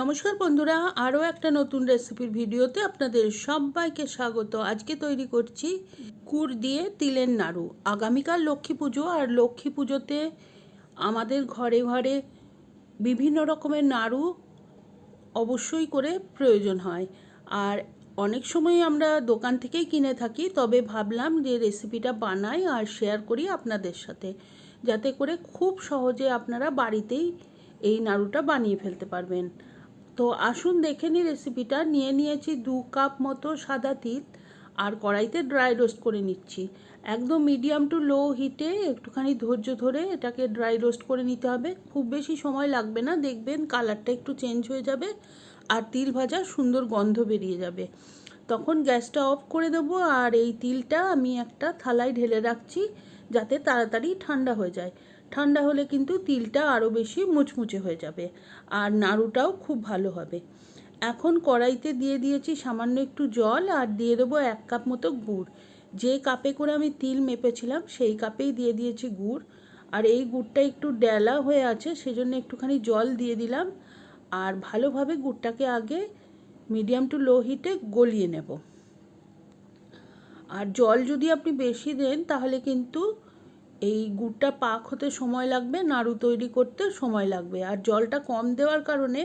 নমস্কার বন্ধুরা, আরও একটা নতুন রেসিপির ভিডিওতে আপনাদের সবাইকে স্বাগত। আজকে তৈরি করছি গুড় দিয়ে তিলের নাড়ু। আগামীকাল লক্ষ্মী পুজো, আর লক্ষ্মী পুজোতে আমাদের ঘরে ঘরে বিভিন্ন রকমের নাড়ু অবশ্যই করে প্রয়োজন হয়। আর অনেক সময় আমরা দোকান থেকেই কিনে থাকি, তবে ভাবলাম যে রেসিপিটা বানাই আর শেয়ার করি আপনাদের সাথে, যাতে করে খুব সহজে আপনারা বাড়িতেই এই নাড়ুটা বানিয়ে ফেলতে পারবেন। তো আসুন দেখে নিই রেসিপিটা নিয়ে নিয়েছি দু কাপ মতো সাদা তিল আর কড়াইতে ড্রাই রোস্ট করে নিচ্ছি। একদম মিডিয়াম টু লো হিটে একটুখানি ধৈর্য ধরে এটাকে ড্রাই রোস্ট করে নিতে হবে। খুব বেশি সময় লাগবে না, দেখবেন কালারটা একটু চেঞ্জ হয়ে যাবে আর তিল ভাজা সুন্দর গন্ধ বেরিয়ে যাবে। তখন গ্যাসটা অফ করে দেবো আর এই তিলটা আমি একটা থালায় ঢেলে রাখছি যাতে তাড়াতাড়ি ঠান্ডা হয়ে যায়। ঠান্ডা হলে কিন্তু তিলটা আরও বেশি মুচমুচে হয়ে যাবে আর নাড়ুটাও খুব ভালো হবে। এখন কড়াইতে দিয়ে দিয়েছি সামান্য একটু জল আর দিয়ে দেবো এক কাপ মতো গুড়। যে কাপে করে আমি তিল মেপেছিলাম সেই কাপেই দিয়ে দিয়েছি গুড়। আর এই গুড়টা একটু ডেলা হয়ে আছে সেজন্য একটুখানি জল দিয়ে দিলাম। আর ভালোভাবে গুড়টাকে আগে মিডিয়াম টু লো হিটে গলিয়ে নেব। আর জল যদি আপনি বেশি দেন তাহলে কিন্তু এই গুড়টা পাক হতে সময় লাগবে, নাড়ু তৈরি করতে সময় লাগবে। আর জলটা কম দেওয়ার কারণে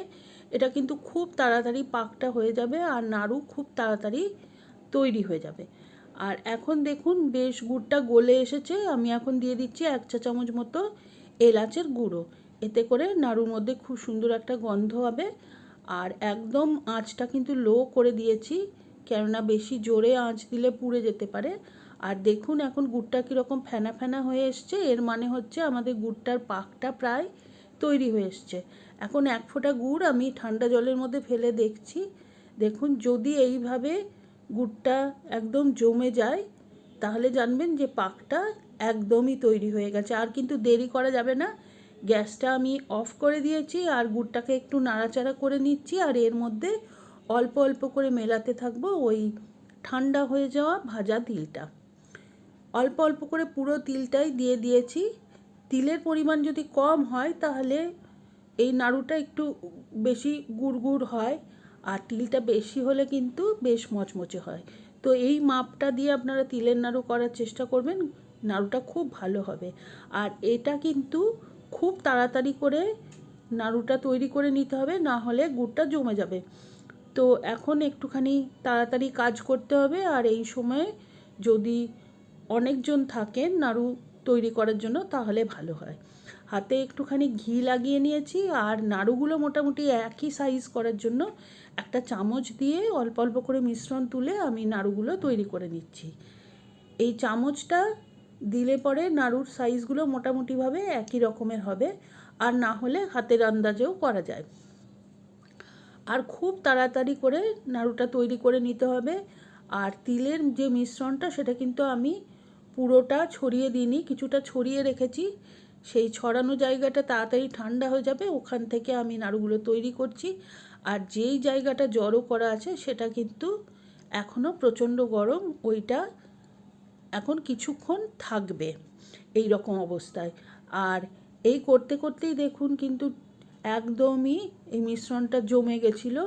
এটা কিন্তু খুব তাড়াতাড়ি পাকটা হয়ে যাবে আর নাড়ু খুব তাড়াতাড়ি তৈরি হয়ে যাবে। আর এখন দেখুন বেশ গুড়টা গলে এসেছে, আমি এখন দিয়ে দিচ্ছি এক চা চামচ মতো এলাচের গুঁড়ো। এতে করে নাড়ুর মধ্যে খুব সুন্দর একটা গন্ধ হবে। আর একদম আঁচটা কিন্তু লো করে দিয়েছি, কেননা বেশি জোরে আঁচ দিলে পুড়ে যেতে পারে। আর দেখুন এখন গুড়টা কীরকম ফেনা ফেনা হয়ে এসছে। এর মানে হচ্ছে আমাদের গুড়টার পাকটা প্রায় তৈরি হয়ে এসছে। এখন এক ফোঁটা গুড় আমি ঠান্ডা জলের মধ্যে ফেলে দেখছি। দেখুন যদি এইভাবে গুড়টা একদম জমে যায়, তাহলে জানবেন যে পাকটা একদমই তৈরি হয়ে গেছে। আর কিন্তু দেরি করা যাবে না। গ্যাসটা আমি অফ করে দিয়েছি আর গুড়টাকে একটু নাড়াচাড়া করে নিচ্ছি আর এর মধ্যে অল্প অল্প করে মেলাতে থাকব ওই ঠান্ডা হয়ে যাওয়া ভাজা তিলটা। অল্প অল্প করে পুরো তিলটাই দিয়ে দিয়েছি। তিলের পরিমাণ যদি কম হয় তাহলে এই নাড়ুটা একটু বেশি গুড় গুড় হয় আর তিলটা বেশি হলে কিন্তু বেশ মচমচে হয়। তো এই মাপটা দিয়ে আপনারা তিলের নাড়ু করার চেষ্টা করবেন, নাড়ুটা খুব ভালো হবে। আর এটা কিন্তু খুব তাড়াতাড়ি করে নাড়ুটা তৈরি করে নিতে হবে, না হলে গুড়টা জমে যাবে। তো এখন একটুখানি তাড়াতাড়ি কাজ করতে হবে আর এই সময়ে যদি অনেকজন থাকেন নাড়ু তৈরি করার জন্য, তাহলে ভালো হয়। হাতে একটুখানি ঘি লাগিয়ে নিয়েছি, আর নাড়ুগুলো মোটামুটি একই সাইজ করার জন্য একটা চামচ দিয়ে অল্প অল্প করে মিশ্রণ তুলে আমি নাড়ুগুলো তৈরি করে নিচ্ছি। এই চামচটা দিলে পরে নাড়ুর সাইজগুলো মোটামুটিভাবে একই রকমের হবে, আর না হলে হাতের আন্দাজেও করা যায়। আর খুব তাড়াতাড়ি করে নাড়ুটা তৈরি করে নিতে হবে, আর তিলের যে মিশ্রণটা সেটা কিন্তু আমি পুরোটা ছড়িয়ে দিইনি, কিছুটা ছড়িয়ে রেখেছি। সেই ছড়ানো জায়গাটা তাড়াতাড়ি ঠান্ডা হয়ে যাবে, ওখান থেকে আমি নাড়ুগুলো তৈরি করছি। আর যেই জায়গাটা জড়ো করা আছে, সেটা কিন্তু এখনও প্রচণ্ড গরম, ওইটা এখন কিছুক্ষণ থাকবে এই রকম অবস্থায়। আর এই করতে করতেই দেখুন কিন্তু একদমই এই মিশ্রণটা জমে গেছিল,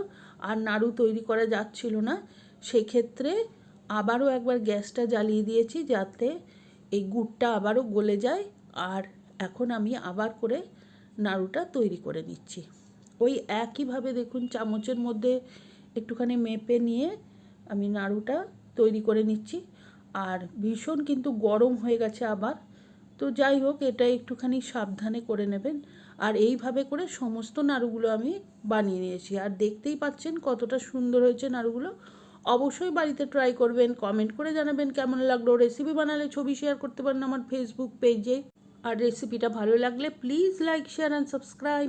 আর নাড়ু তৈরি করা যাচ্ছিল না। সেক্ষেত্রে আবারও একবার গ্যাসটা জ্বালিয়ে দিয়েছি যাতে এই গুড়টা আবারও গলে যায়। আর এখন আমি আবার করে নাড়ুটা তৈরি করে নিচ্ছি। ওই একইভাবে দেখুন চামচের মধ্যে একটুখানি মেপে নিয়ে আমি নাড়ুটা তৈরি করে নিচ্ছি। আর ভীষণ কিন্তু গরম হয়ে গেছে আবার। তো যাই হোক, এটা একটুখানি সাবধানে করে নেবেন। আর এইভাবে করে সমস্ত নাড়ুগুলো আমি বানিয়ে নিয়েছি। আর দেখতেই পাচ্ছেন কতটা সুন্দর হয়েছে নাড়ুগুলো। অবশ্যই বাড়িতে ট্রাই করবেন কমেন্ট করে জানাবেন কেমন লাগল। রেসিপি বানালে ছবি শেয়ার করতে পারেন আমার ফেসবুক পেজে আর রেসিপিটা ভালো লাগলে please like share and subscribe